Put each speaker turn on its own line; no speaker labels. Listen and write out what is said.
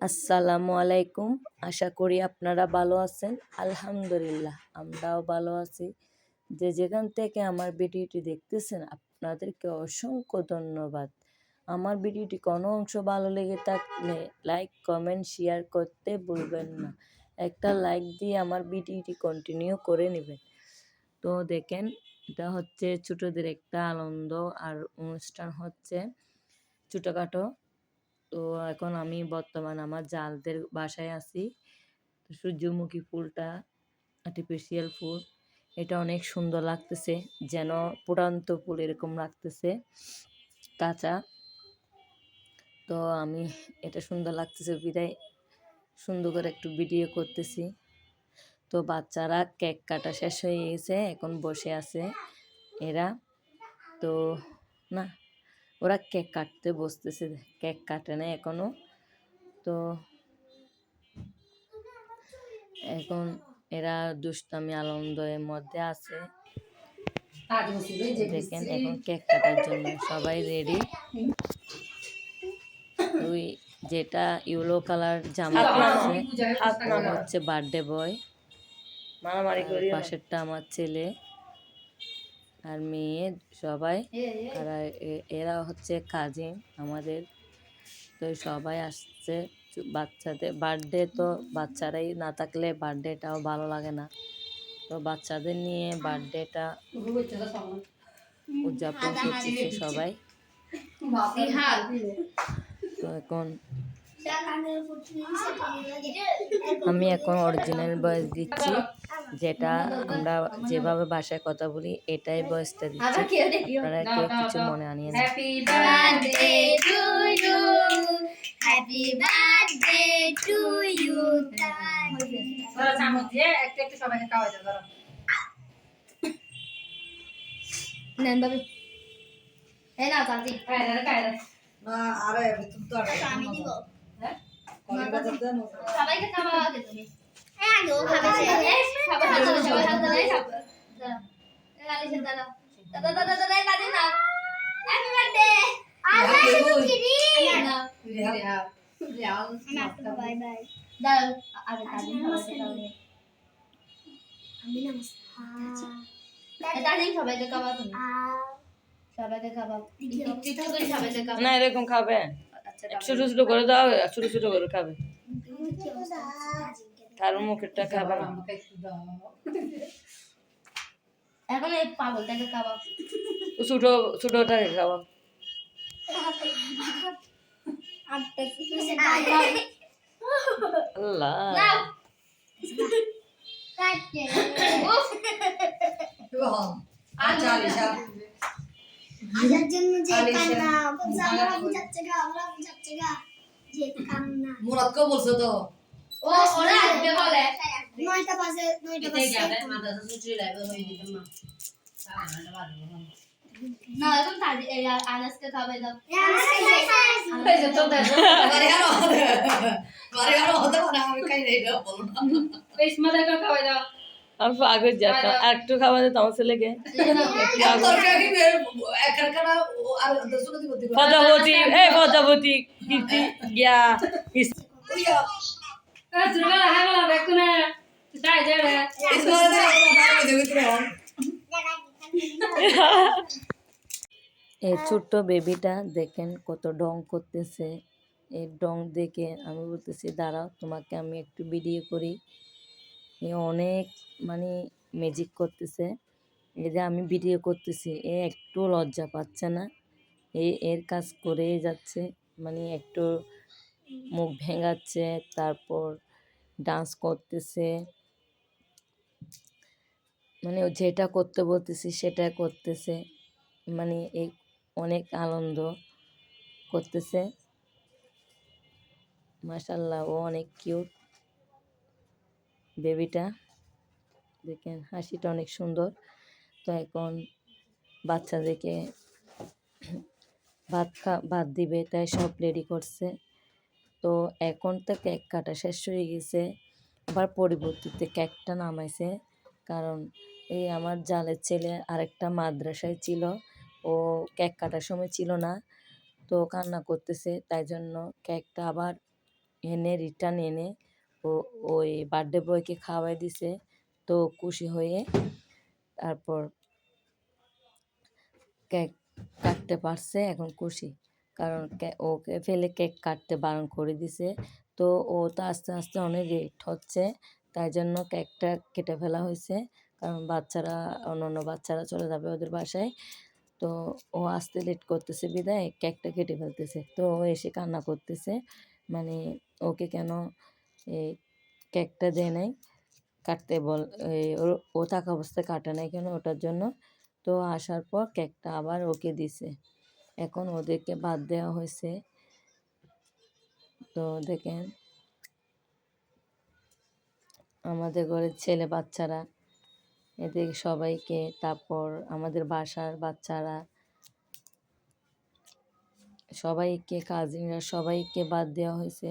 আসসালামু আলাইকুম। আশা করি আপনারা ভালো আছেন। আলহামদুলিল্লাহ, আমরাও ভালো আছি। যে যেখান থেকে আমার ভিডিওটি দেখতেছেন, আপনাদেরকে অসংখ্য ধন্যবাদ। আমার ভিডিওটি কোনো অংশ ভালো লেগে থাকলে লাইক, কমেন্ট, শেয়ার করতে ভুলবেন না। একটা লাইক দিয়ে আমার ভিডিওটি কন্টিনিউ করে নেবেন। তো দেখেন, এটা হচ্ছে ছোটদের একটা আনন্দ আর অনুষ্ঠান হচ্ছে ছোটোখাটো তো এখন আমি বর্তমান আমার জালদের বাসায় আছি। সূর্যমুখী ফুলটা আর্টিফিশিয়াল ফুল, এটা অনেক সুন্দর লাগতেছে, যেন পুরান্ত ফুল এরকম লাগতেছে, কাঁচা। তো আমি এটা সুন্দর লাগতেছে বিদায়, সুন্দর করে একটু ভিডিও করতেছি। তো বাচ্চারা কেক কাটা শেষ হয়ে গেছে, এখন বসে আছে এরা। তো না ওরা কেক কাটতে বসতেছে কেক কাটে না এখনও। তো এখন এরা দুষ্টামি আনন্দের মধ্যে আছে। দেখেন এখন কেক কাটার জন্য সবাই রেডি ওই যেটা ইয়েলো কালার জামা পরছে হচ্ছে বার্থডে বয়
মারামারি করি
পাশেরটা আমার ছেলে। আর মেয়ে সবাই আর এরা হচ্ছে কাজিন আমাদের। তো সবাই আসছে বাচ্চাদের বার্থডে তো বাচ্চারাই না থাকলে বার্থডেটাও ভালো লাগে না। তো বাচ্চাদের নিয়ে বার্থডেটা উদযাপন করতেছে সবাই। তো এখন আমি এখন অরিজিনাল ভয়েস দিচ্ছি যেটা আমরা যেভাবে ভাষায় কথা বলি এটাই ভয়েসটা দিচ্ছি আপনারা কেউ কিছু মনে আনিয়ে না
নেন বাবু এই না
আরে তুমি তো আরে
আমি দিব সবাইকে খাওয়া আগে তুমি। হ্যাঁ আগে ও খাবে সে হাত ধরে সবাই হাত ধরে খাবে দাঁড়া গালি সে দাঁড়া দাদা দাদা দাদা না হ্যাপি বার্থডে আল্লাহ শুকরি না
রিহাল রিহাল
বাই বাই দাঁড়াও আগে কাজে আমি নমস্কার দাদি সবাইকে খাওয়া তুমি সবাইকে খাওয়া একটু একটু করে সবাইকে খাওয়া
না এরকম খাবে। ছোট ছোট করে দাও ছোট ছোট করে খাবে। কারও মুখেরটা খাবে।
এখন এই পাগলটাকে খাওয়া
ছোট ছোটটাকে খাওয়া আল্লাহ।
আচ্ছা আলিশা।
আজার জন্য যে। কান্না আমরা বুঝাচ্ছে গা আমরা বুঝাচ্ছে গা যে কান্না
মুরাদকে বলছো তো
ও ওরা আসবে বলে নয়টা বাজে নয়টা বাজে না এখন এই আনাজকে খাবে দাও
যে তো দেখো
বারে আরও বারে আরও হতে পারে আমি খাই নাই না বলো না
এই স্মাদাকে খাওয়াই দাও
আমি পাগল যেতাম আর। একটু খাওয়া যেত আমার ছেলেকে।
আর দিব
প্রজাপতি এই কীর্তি গিয়া
এই
এই ছোট্ট বেবিটা দেখেন কত ডং করতেছে। এই ডং দেখে আমি বলতেছি দাঁড়াও তোমাকে আমি একটু ভিডিও করি। এ অনেক মানে ম্যাজিক করতেছে। এই যে আমি ভিডিও করতেছি, এ একটু লজ্জা পাচ্ছে না। এ, এর কাজ করেই যাচ্ছে মানে একটু মুখ ভেঙাচ্ছে, তারপর ডান্স করতেছে। মানে যেটা করতে বলতেছি, সেটা করতেছে। মানে এই অনেক আনন্দ করতেছে। মাশাল্লাহ ও অনেক কিউট বেবিটা। দেখেন, হাসিটা অনেক সুন্দর। তো এখন বাচ্চাদেরকে ভাত খা, ভাত দিবে, তাই সব রেডি করছে। তো এখন তো কেক কাটা শেষ হয়ে গেছে। আবার পরিবর্তিতে কেকটা নামাইছে। কারণ এই আমার জালের ছেলে আরেকটা মাদ্রাসায় ছিল। ও কেক কাটার সময় ছিল না। তো কান্না করতেছে। তাই জন্য কেকটা আবার এনে রিটার্ন এনে ওই বার্থডে বয়কে খাওয়াই দিছে, তো খুশি হয়ে তারপর কেক কাটতে পারছে, এখন খুশি। কারণ ওকে ফেলে কেক কাটতে বারণ করে দিছে। তো ও তো আস্তে আস্তে অনেক লেট হচ্ছে, তাই জন্য কেকটা কেটে ফেলা হয়েছে। কারণ বাচ্চারা অন্য অন্য বাচ্চারা চলে যাবে ওদের বাসায়। তো ও আসতে লেট করতেছে বিদায় কেকটা কেটে ফেলতেছে। তো ও এসে কান্না করতেছে মানে ওকে কেন এই কেকটা দেয় নাই কাটতে বল ও থাকা অবস্থায় কাটে নাই কেন ওটার জন্য? তো আসার পর কেকটা আবার ওকে দিছে। এখন ওদেরকে বাদ দেওয়া হয়েছে। তো দেখেন, আমাদের ঘরের ছেলে বাচ্চারা এদের সবাইকে, তারপর আমাদের বাসার বাচ্চারা, সবাইকে কাজিনরা সবাইকে বাদ দেওয়া হয়েছে।